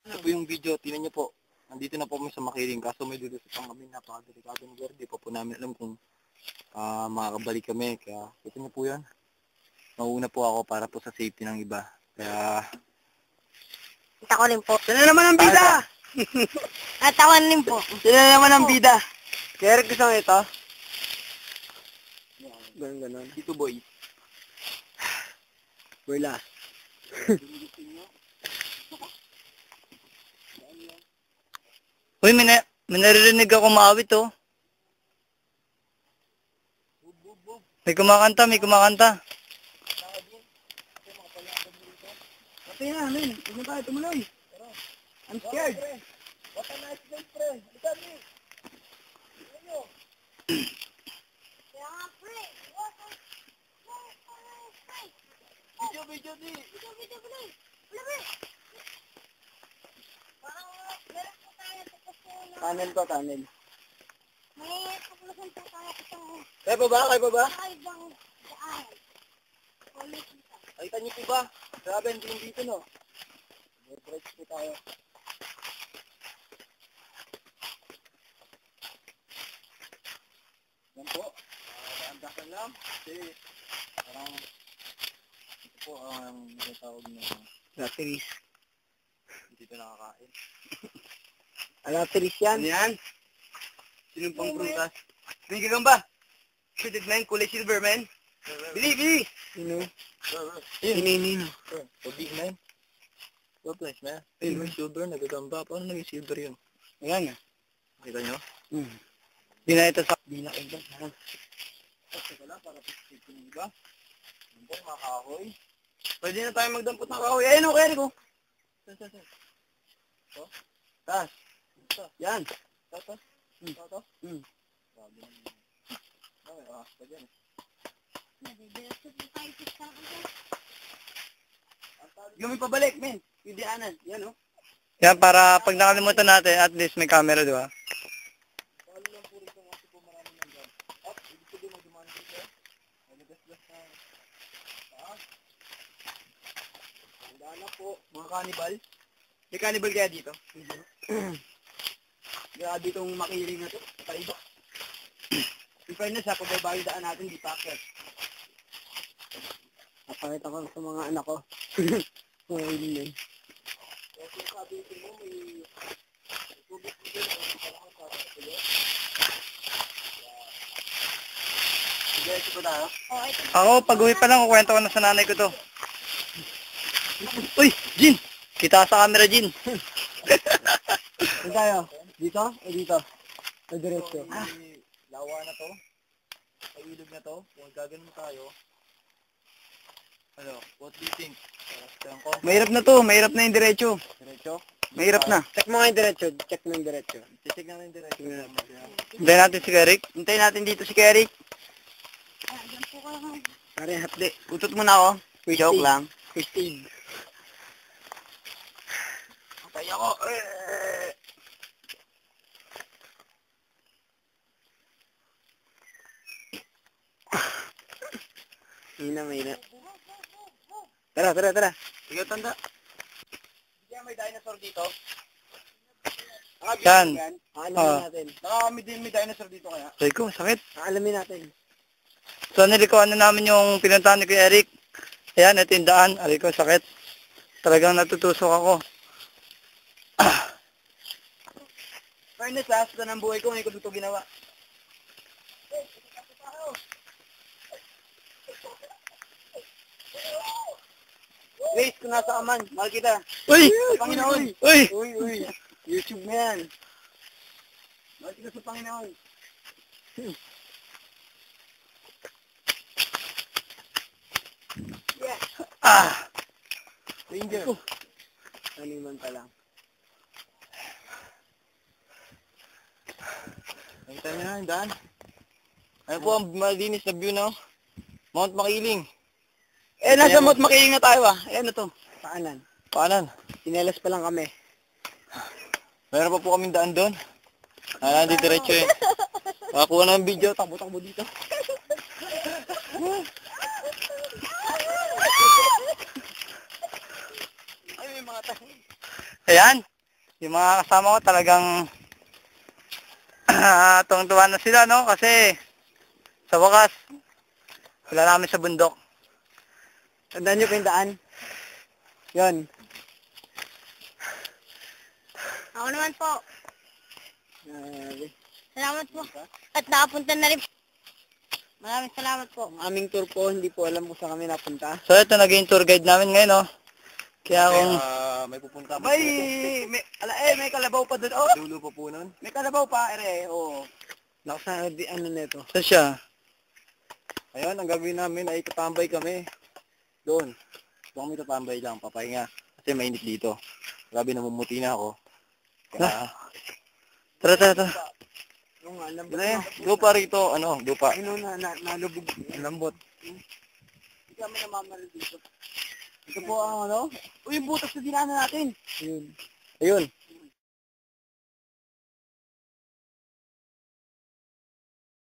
Ito po yung video, tinan niyo po. Nandito na po kami sa Makiling, kaso may dudusutan kami, napakadelikado ng lugar. Di pa po namin alam kung ah, makakabalik kami. Kaya, ito niyo po yan. Mauna po ako para po sa safety ng iba. Kaya, Kita ko rin po. Sino naman ang bida? Natawan rin po. Sino naman ang bida? Kaya gusto mo ito? Ganun, ganun. dito boy. Wala. Uy, may, na, may naririnig ako maawit oh. May kumakanta, may kumakanta. Pati na, men. Huwag na tayo tumuloy. I'm scared. What a nice day, pre. Halika, mi. Video, video, di. Tunnel to, tunnel. May kapulusan po tayo isang Kaya pa ba? Kaya pa ba? kakaibang daan. Ulit dito. Nakita niyo po ba? Grabe, hindi dito, no? Overprice po tayo. Yan po. Uh, andakan lang. Kasi parang ito po ang natawag na Lateris. dito nakakain. Lateris yan. Ano yan? Sinong pang prutas? May gagamba! Shooted man, kulay silver man. Bili, bili! Sino? Yun. Sininino. Tubig man. Well, place man. Ayun, may silver, nagagamba. Paano naging silver yun? Ayan nga. Nakita nyo? Hmm. Di na ito sa... Di na kayo. Kasi wala, para ko ng iba. Yan po, mga kahoy. Pwede na tayo magdampot ng kahoy. Ayun o, Eric o. Saan, saan, saan? Ito? Taas. Ito. Yan. Ito, ito. Hmm. Ito, ito. Hmm. Grabe naman. Okay, ah, pa dyan. Yung may pabalik, men. Yung dianan. Yan o. Yan, para pag nakalimutan natin, at least may camera, di ba? Wala na po, mga kanibal. May kanibal kaya dito? Grabe itong makiling na to. Kaiba. In fairness ha, pagbabayang daan natin, di pa akit. Napakita ko sa mga anak ko. Mga ilin. Kaya kung sabi mo. Ako, pag uwi pa lang, kukwento ko na sa nanay ko to. Uy, Jin! Kita sa camera, Jin. Saan tayo? Dito o dito? O diretso? Ah. Lawa na to. Ay ilog na to. Kung gagano tayo. Ano, what do you think? Ko. Mahirap na to, mahirap na yung diretso. Diretso? Mahirap na. Check mo nga yung diretso. Check mo yung diretso. Titig na yung diretso. Hintayin natin si Eric. Hintayin natin dito si Eric. Pare, hapde. Utot mo na ako. Joke lang. First aid. Patay ako. Eh. Mahina, mahina. Tara, tara, tara. Sige, tanda. Kaya may dinosaur dito. Yan. Aalamin Ah. natin. Baka may, din may dinosaur dito kaya. Sabi ko, sakit. Aalamin natin. So, nilikuan na namin yung pinuntahan ni Kuya Eric. Ayan, ito yung daan. Aray ko, sakit. Talagang natutusok ako. Fairness ha, sa ng buhay ko, ngayon ko dito ginawa. Guys, kung nasa aman, mahal kita. Uy! Panginoon. Uy! Uy, uy. YouTube na yan. Mahal kita sa Panginoon. Ah! Ranger. Animan pa lang. Nakita niyo na yung daan. Ano po ang malinis na view na Mount Makiling. Eh, nasa Mount Makiling na tayo ah. Ayan na to. Paanan. Paanan? Sinelas pa lang kami. Meron pa po kaming daan doon. Ah, hindi diretso eh. Makakuha na ng video, takbo-takbo dito. Ay, may mga tayo. Ayan! Yung mga kasama ko talagang tuwang-tuwa na sila, no? Kasi sa wakas, wala namin sa bundok. Tandaan niyo pa yung daan. Yun. Ako naman po. Grabe. Salamat po. At nakapunta na rin. Maraming salamat po. Ang aming tour po, hindi po alam kung saan kami napunta. So ito, naging tour guide namin ngayon, no? Kaya kung... Ah, may pupunta May, may, ala, eh, may kalabaw pa doon. Oh, Dulo po po nun. may kalabaw pa, ere. Oh. Lakas na di ano nito. Saan siya? Ayun, ang gagawin namin ay tatambay kami. Doon. Doon kami tatambay lang, papahinga. Kasi mainit dito. Grabe namumuti na ako. Kaya, Tara, tara, tara. yung alam ba na Lupa rito, ano, lupa. Ano na, na, nalubog. Lambot. Hindi kami namamal dito. Ito po ang ano. Uy, yung butas na dinaanan natin. Ayun. Ayun.